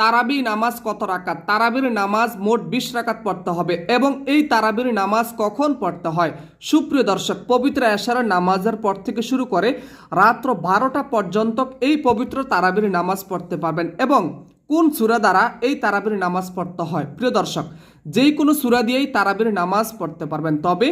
তারাবি নামাজ কত রাকাত? তারাবির নামাজ মোট বিশ রাকাত পড়তে হবে এবং এই তারাবির নামাজ কখন পড়তে হয়? সুপ্রিয় দর্শক, পবিত্র এশারের নামাজের পর থেকে শুরু করে রাত্র বারোটা পর্যন্ত এই পবিত্র তারাবির নামাজ পড়তে পারবেন এবং কোন সুরা দ্বারা এই তারাবির নামাজ পড়তে হয়? প্রিয় দর্শক, যেই কোনো সুরা দিয়েই তারাবির নামাজ পড়তে পারবেন। তবে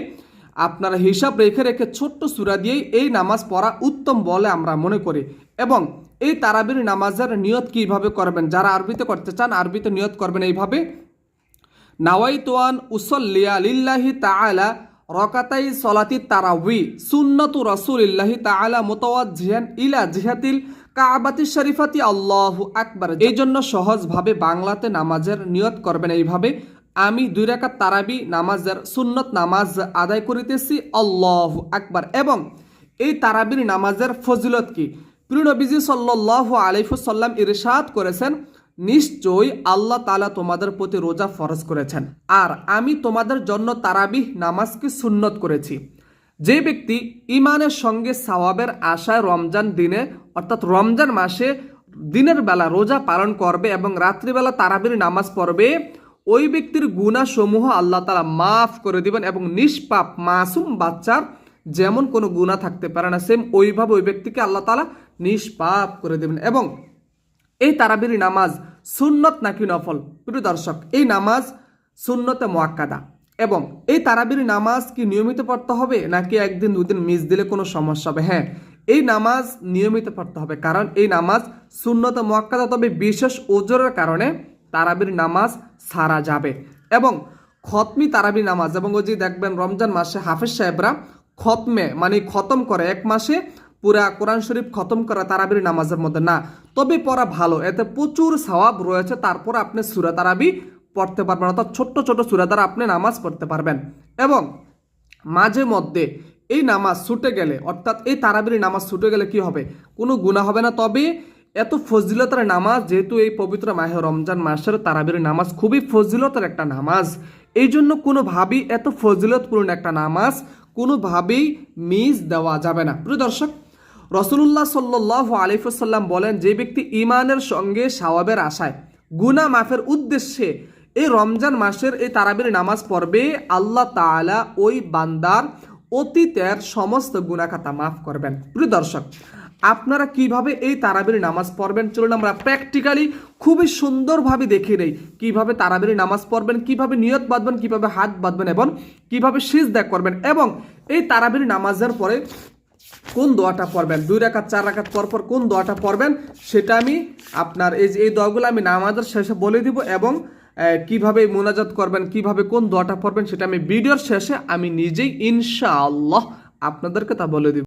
আপনারা হিসাব রেখে রেখে ছোট্ট সুরা দিয়েই এই নামাজ পড়া উত্তম বলে আমরা মনে করি। এবং এই তারাবির নামাজের নিয়ত কীভাবে করবেন? যারা আরবিতে করতে চান, আরবিতে নিয়ত করবেন এইভাবে। নাওয়াইতোয়ান উসল্লিয়া লিল্লাহি তাআলা রকাতাই সলাতি তারাউই সুন্নতু রাসূলিল্লাহি তাআলা মুতাওয়াজ্জিহান ইলা জিহাতিল কাবাতি শরীফাতি। আল্লাহ আকবার। এই জন্য সহজভাবে বাংলাতে নামাজের নিয়ত করবেন এইভাবে। আমি দুই রাকাত তারাবি নামাজের সুন্নত নামাজ আদায় করিতেছি। আল্লাহ আকবার। এবং এই তারাবির নামাজের ফজিলত কি? প্রিয় নবীজি সাল্লাহ আলিফুসাল্লাম ইরশাদ করেছেন, নিশ্চয়ই আল্লাহ তালা তোমাদের প্রতি রোজা ফরজ করেছেন। আর আমি তোমাদের জন্য তারাবিহ নামাজকে সুন্নত করেছি। যে ব্যক্তি ইমানের সঙ্গে সওয়াবের আশায় রমজান দিনে, অর্থাৎ রমজান মাসে দিনের বেলা রোজা পালন করবে এবং রাত্রিবেলা তারাবির নামাজ পড়বে, ওই ব্যক্তির গুণাসমূহ আল্লাহ তালা মাফ করে দিবেন এবং নিষ্পাপ মাসুম বাচ্চার যেমন কোনো গুণা থাকতে পারে না সেম ওইভাবে ওই ব্যক্তিকে আল্লাহ তালা নিষ্পাপ করে দেবেন। এবং এই তারাবির নামাজ সুন্নত নাকি নফল? প্রিয় দর্শক, এই নামাজ সুন্নতে মোয়াক্কাদা এবং এই তারাবির নামাজ কি নিয়মিত পড়তে হবে, নাকি একদিন, দুদিন মিস দিলে কোনো সমস্যা হবে? হ্যাঁ এই নামাজ নিয়মিত পড়তে হবে, কারণ এই নামাজ সুন্নতে মোয়াক্কাদা তবে বিশেষ ওজোরের কারণে তারাবির নামাজ সারা যাবে। এবং খতমি তারাবির নামাজ, এবং ওই যে দেখবেন রমজান মাসে হাফেজ সাহেবরা খতমে মানে খতম করে, এক মাসে পুরা কোরআন শরীফ খতম করা তারাবির নামাজের মধ্যে। না, তবে পড়া ভালো, এতে প্রচুর সওয়াব রয়েছে, তারপর আপনি সুরা তারাবি পড়তে পারবেন, অর্থাৎ ছোট্ট ছোট সুরা দ্বারা আপনি নামাজ পড়তে পারবেন। এবং মাঝে মধ্যে এই নামাজ ছুটে গেলে, অর্থাৎ এই তারাবির নামাজ ছুটে গেলে কি হবে? কোনো গুণা হবে না, তবে এত ফজিলতের নামাজ, যেহেতু এই পবিত্র মাহে রমজান মাসের তারাবির নামাজ খুবই ফজিলতের একটা নামাজ এই জন্য কোনোভাবেই এত ফজিলতপূর্ণ একটা নামাজ কোনোভাবেই মিস দেওয়া যাবে না। প্রিয় দর্শক রসুল্লাহ সাল্লাহ আলিফুসাল্লাম বলেন, যে ব্যক্তি ইমানের সঙ্গে সাওয়াবের আশায় গুনা মাফের উদ্দেশ্যে এই রমজান মাসের এই তারাবির নামাজ পড়বে, আল্লাহ তালা ওই বান্দার অতীতের সমস্ত গুণাখাতা মাফ করবেন। প্রিয় দর্শক আপনারা কীভাবে এই তারাবির নামাজ পড়বেন? চলুন আমরা প্র্যাকটিক্যালি খুবই সুন্দরভাবে দেখে নেই কীভাবে তারাবির নামাজ পড়বেন, কীভাবে নিয়ত বাঁধবেন, কীভাবে হাত বাঁধবেন এবং কীভাবে ত্যাগ করবেন এবং এই তারাবির নামাজের পরে কোন দোয়াটা পড়বেন? দুই রাকাত, চার রাকাত পর পর কোন দোয়াটা পড়বেন? সেটা আমি আপনার এই যে, এই দোয়াগুলো আমি নামাজের শেষে বলে দিব এবং কীভাবে মোনাজাত করবেন, কীভাবে কোন দোয়াটা পড়বেন সেটা আমি ভিডিওর শেষে আমি নিজেই ইনশাআল্লাহ আপনাদেরকে তা বলে দিব।